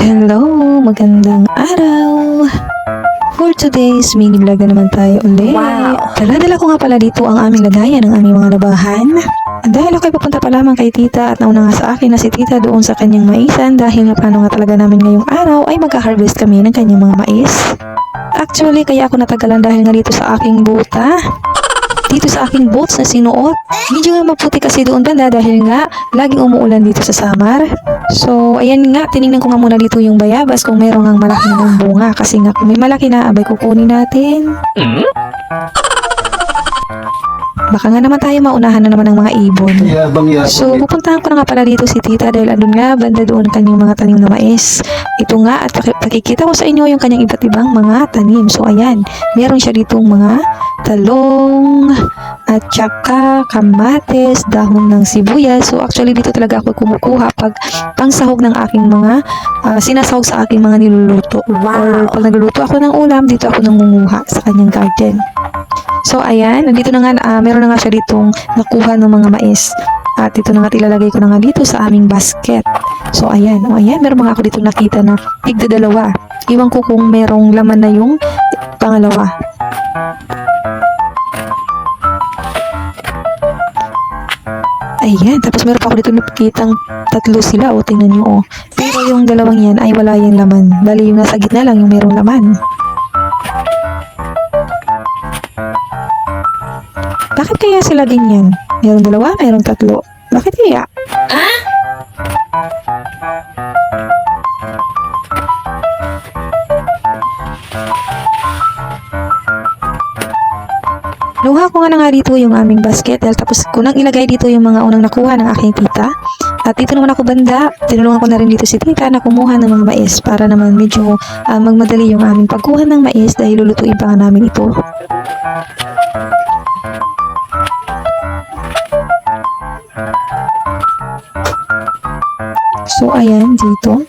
Hello, magandang araw. For today's mini vlog na naman tayo ulit. Wow. Dala-dala ko nga pala dito ang aming lagayan ng aming mga labahan. Dahil ako'y papunta pa lamang kay tita at nauna nga sa akin na si tita doon sa kanyang maisan dahil nga paano nga talaga namin ngayong araw ay magka-harvest kami ng kanyang mga mais. Actually, kaya ako natagalan dahil nga dito sa aking buta. Dito sa aking boots na sinuot. Medyo nga maputi kasi doon banda dahil nga laging umuulan dito sa Samar. So, ayan nga, tinignan ko nga muna dito yung bayabas kung meron nga malaki na bunga. Kasi nga, kung may malaki na, abay kukunin natin. Baka nga naman tayo maunahan na naman ng mga ibon. Yabang yabang. So, pupuntahan ko na nga pala dito si tita dahil andun nga, banda doon ang kanyang mga tanim na mais. Ito nga, at paki- pakikita ko sa inyo yung kanyang iba't ibang mga tanim. So, ayan, meron siya ditong mga talong, at saka kamates, dahon ng sibuyas. So, actually, dito talaga ako kumukuha pag pangsahog ng aking mga, ah, sinasahog sa aking mga niluluto. Or pag nagluluto ako ng ulam, dito ako nangunguha sa kanyang garden. So, ayan, nandito na nga, ah, meron na nga siya ditong nakuha ng mga mais. At ito na nga tilalagay ko na nga dito sa aming basket. So, ayan. O, ayan. Meron mga ako dito nakita na tigda dalawa. Iwan ko kung merong laman na yung pangalawa. Ayan. Tapos meron pa ako dito nakikitang tatlo sila. O, tingnan nyo. O. Pero yung dalawang yan ay wala yung laman. Bali, yung nasa gitna lang yung merong laman. Bakit kaya sila ganyan? Merong dalawa, merong tatlo. Bakit kaya? Luha ko nga na nga dito yung aming basket dahil tapos ko nang ilagay dito yung mga unang nakuha ng aking tita. At dito naman ako banda, tinulungan ko na rin dito si tita na kumuha ng mga mais para naman medyo ah, magmadali yung aming pagkuha ng mais dahil lulutuin pa nga namin ito. So, ayan, dito.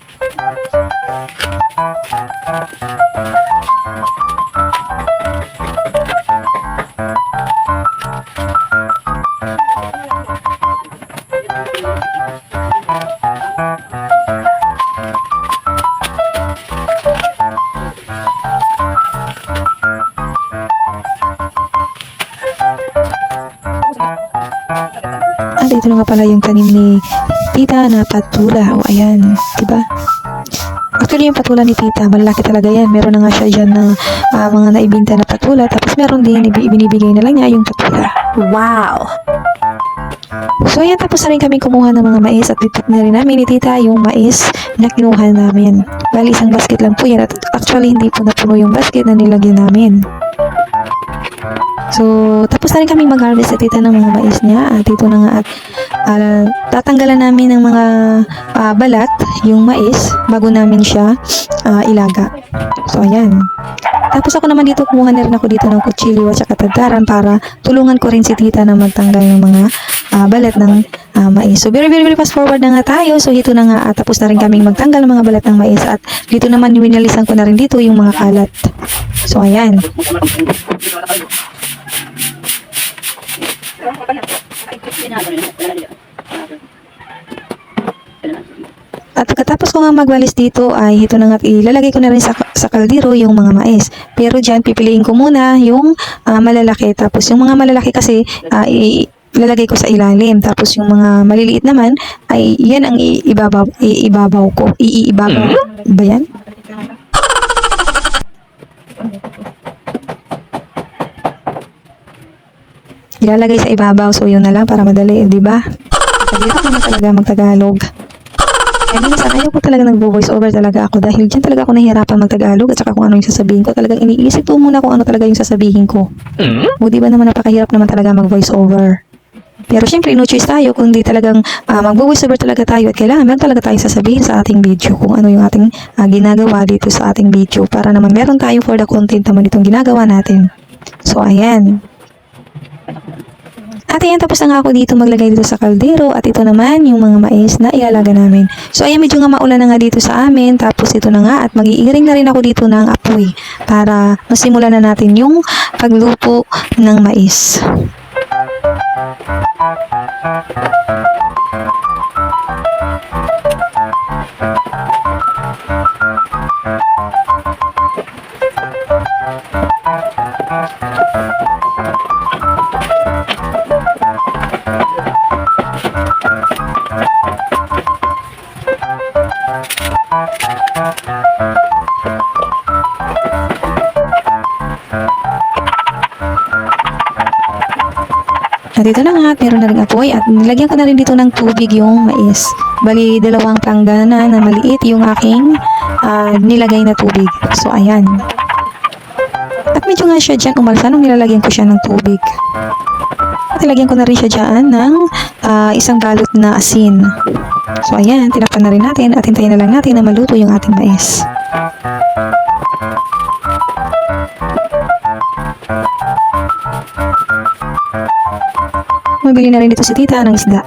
Dito na nga pala yung tanim ni tita na patula. O, ayan. Diba? Actually, yung patula ni tita, malaki talaga yan. Meron na nga siya dyan na ah, mga naibinta na patula. Tapos meron din, ibi- binibigay na lang niya yung patula. Wow. So, ayan, tapos na rin kami kumuha ng mga mais at dito na rin namin ni tita yung mais na kinuha namin. Bali, isang basket lang po yan. At actually, hindi po napuno yung basket na nilagyan namin. So, tapos na rin kami mag-harvest sa tita ng mga mais niya. At dito na nga at ah, tatanggalan namin ng mga ah, balat, yung mais, bago namin siya ah, ilaga. So, ayan. Tapos ako naman dito, kumuha na rin ako dito ng kutsilyo at saka tagdaran para tulungan ko rin si tita na magtanggal ng mga ah, balat ng ah, mais. So, very, very, very fast forward na nga tayo. So, ito na nga, at tapos na rin kaming magtanggal ng mga balat ng mais. At dito naman, winalisan ko na rin dito yung mga kalat. So, ayan. At pagkatapos ko nga magwalis dito ay ito na nga ilalagay ko na rin sa, sa kaldero yung mga mais. Pero dyan pipiliin ko muna yung ah, malalaki. Tapos yung mga malalaki kasi i- ilalagay ko sa ilalim. Tapos yung mga maliliit naman ay yan ang iibabaw, iibabaw ko. Iibabaw ba yan? Ilalagay sa ibabaw. So yun na lang para madali, di ba? Pagkita ko na talaga magtagalog. Kaya minsan ayaw ko talaga nagbo-voice over talaga ako dahil dyan talaga ako nahihirapan magtagalog at saka kung ano yung sasabihin ko. Talagang iniisip ko muna kung ano talaga yung sasabihin ko. O di ba naman napakahirap naman talaga mag-voice over. Pero syempre, no choice tayo kung di talagang ah, mag-voice over talaga tayo at kailangan meron talaga tayong sasabihin sa ating video kung ano yung ating ah, ginagawa dito sa ating video para naman meron tayo for the content naman itong ginagawa natin. So, ayan. At ayan, tapos na nga ako dito maglagay dito sa kaldero at ito naman yung mga mais na ialaga namin. So ayan, medyo nga maulan na nga dito sa amin. Tapos ito na nga at mag-iiring na rin ako dito ng apoy para masimulan na natin yung pagluto ng mais. At ito na nga, meron na rin apoy at nilagyan ko na rin dito ng tubig yung mais. Bali, dalawang planggana na maliit yung aking ah, nilagay na tubig. So, ayan. At medyo nga siya dyan umalsa nung nilalagyan ko siya ng tubig. At nilagyan ko na rin siya dyan ng ah, isang balot na asin. So, ayan, tinakpan na rin natin at hintayin na lang natin na maluto yung ating mais. Mabili na rin dito si tita ng isda.